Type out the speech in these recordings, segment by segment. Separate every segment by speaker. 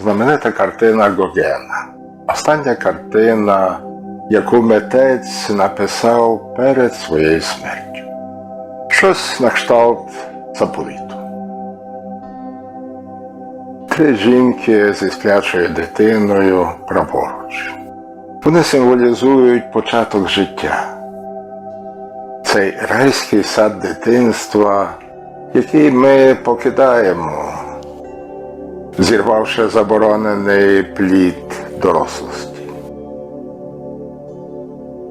Speaker 1: Знаменита картина Гогена. Остання картина, яку митець написав перед своєю смертю. Щось на кшталт заповіту. Три жінки зі сплячою дитиною праворуч. Вони символізують початок життя. Цей райський сад дитинства, який ми покидаємо зірвавши заборонений плід дорослості.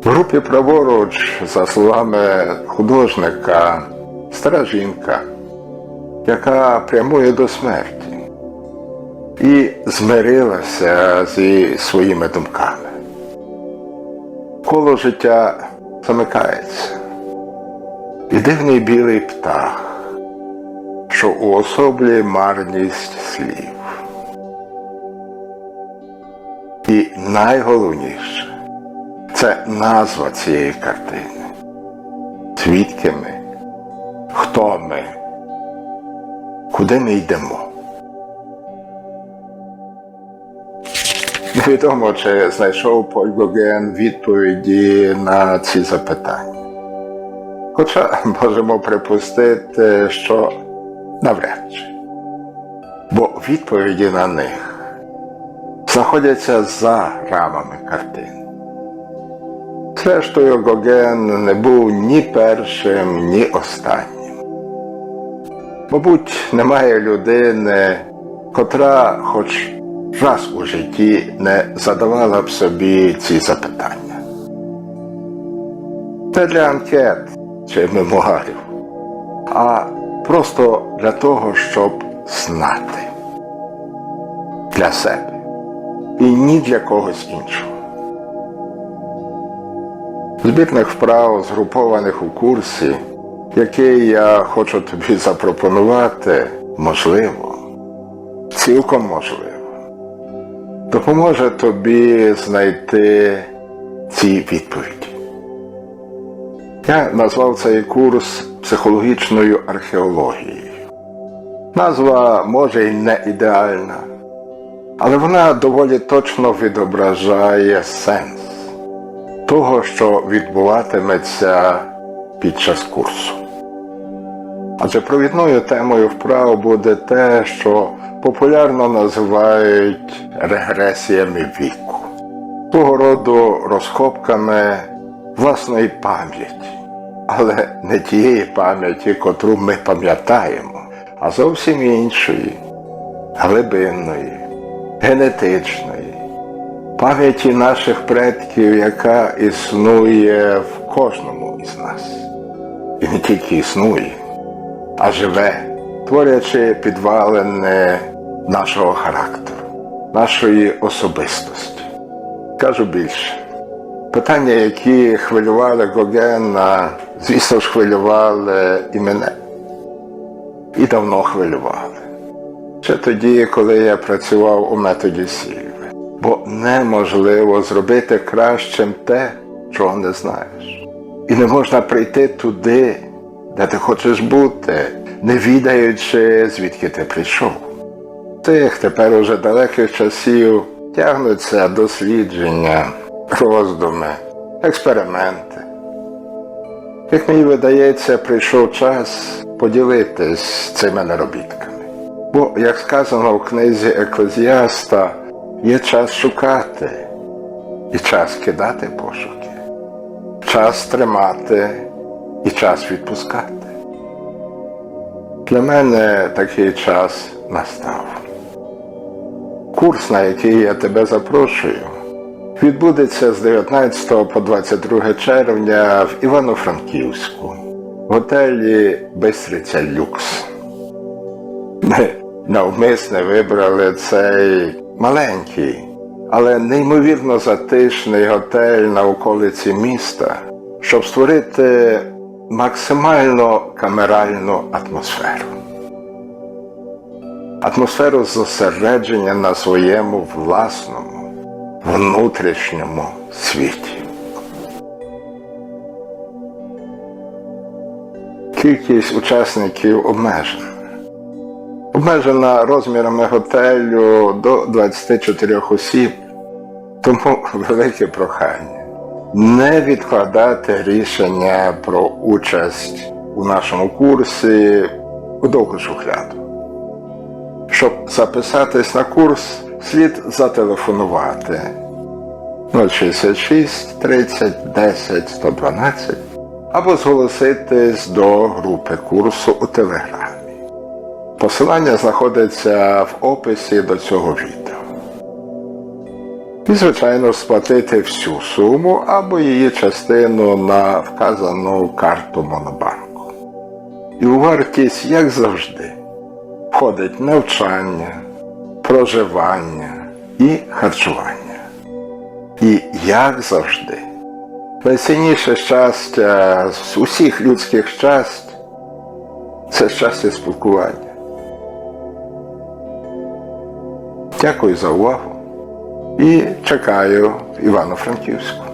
Speaker 1: В групі праворуч, за словами художника, стара жінка, яка прямує до смерті і змирилася зі своїми думками. Коло життя замикається, і дивний білий птах що уособлює марність слів. І найголовніше це назва цієї картини. Звідки ми? Хто ми? Куди ми йдемо? Невідомо, чи знайшов Поль Гоген відповіді на ці запитання. Хоча можемо припустити, що навряд чи. Бо відповіді на них знаходяться за рамами картин. Зрештою, Гоген не був ні першим, ні останнім. Мабуть, немає людини, котра хоч раз у житті не задавала б собі ці запитання. Не для анкет чи мемуарів, а просто для того, щоб знати для себе і ні для когось іншого. Збірних вправ, згрупованих у курсі, який я хочу тобі запропонувати, можливо, цілком можливо, допоможе тобі знайти ці відповіді. Я назвав цей курс психологічною археологією. Назва може й не ідеальна, але вона доволі точно відображає сенс того, що відбуватиметься під час курсу. Адже провідною темою вправ буде те, що популярно називають регресіями віку, свого роду розхопками власної пам'яті, але не тієї пам'яті, котру ми пам'ятаємо, а зовсім іншої, глибинної, генетичної, пам'яті наших предків, яка існує в кожному із нас. І не тільки існує, а живе, творячи підвалини нашого характеру, нашої особистості. Кажу більше. Питання, які хвилювали Гогена, звісно ж, хвилювали і мене. І давно хвилювали. Ще тоді, коли я працював у методі Сільви. Бо неможливо зробити кращим те, чого не знаєш. І не можна прийти туди, де ти хочеш бути, не відаючи, звідки ти прийшов. Тих тепер уже далеких часів тягнуться дослідження роздуми, експерименти. Як мені видається, прийшов час поділитись цими наробітками. Бо, як сказано в книзі Еклезіаста, є час шукати і час кидати пошуки, час тримати і час відпускати. Для мене такий час настав. Курс, на який я тебе запрошую, відбудеться з 19 по 22 червня в Івано-Франківську, в готелі Бистриця Люкс. Ми навмисне вибрали цей маленький, але неймовірно затишний готель на околиці міста, щоб створити максимально камеральну атмосферу. Атмосферу зосередження на своєму власному внутрішньому світі. кількість учасників обмежена. Обмежена розмірами готелю до 24 осіб. Тому велике прохання не відкладати рішення про участь у нашому курсі у довгу шухляду. Щоб записатись на курс, слід зателефонувати 066 30 10 112 або зголоситись до групи курсу у Телеграмі. Посилання знаходиться в описі до цього відео. І, звичайно, сплатити всю суму або її частину на вказану карту Монобанку. І у вартість, як завжди, входить навчання, проживання і харчування. І як завжди, найцінніше щастя з усіх людських щасть це щастя спілкування. Дякую за увагу і чекаю в Івано-Франківську.